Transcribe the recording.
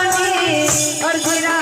রানী অর্ধি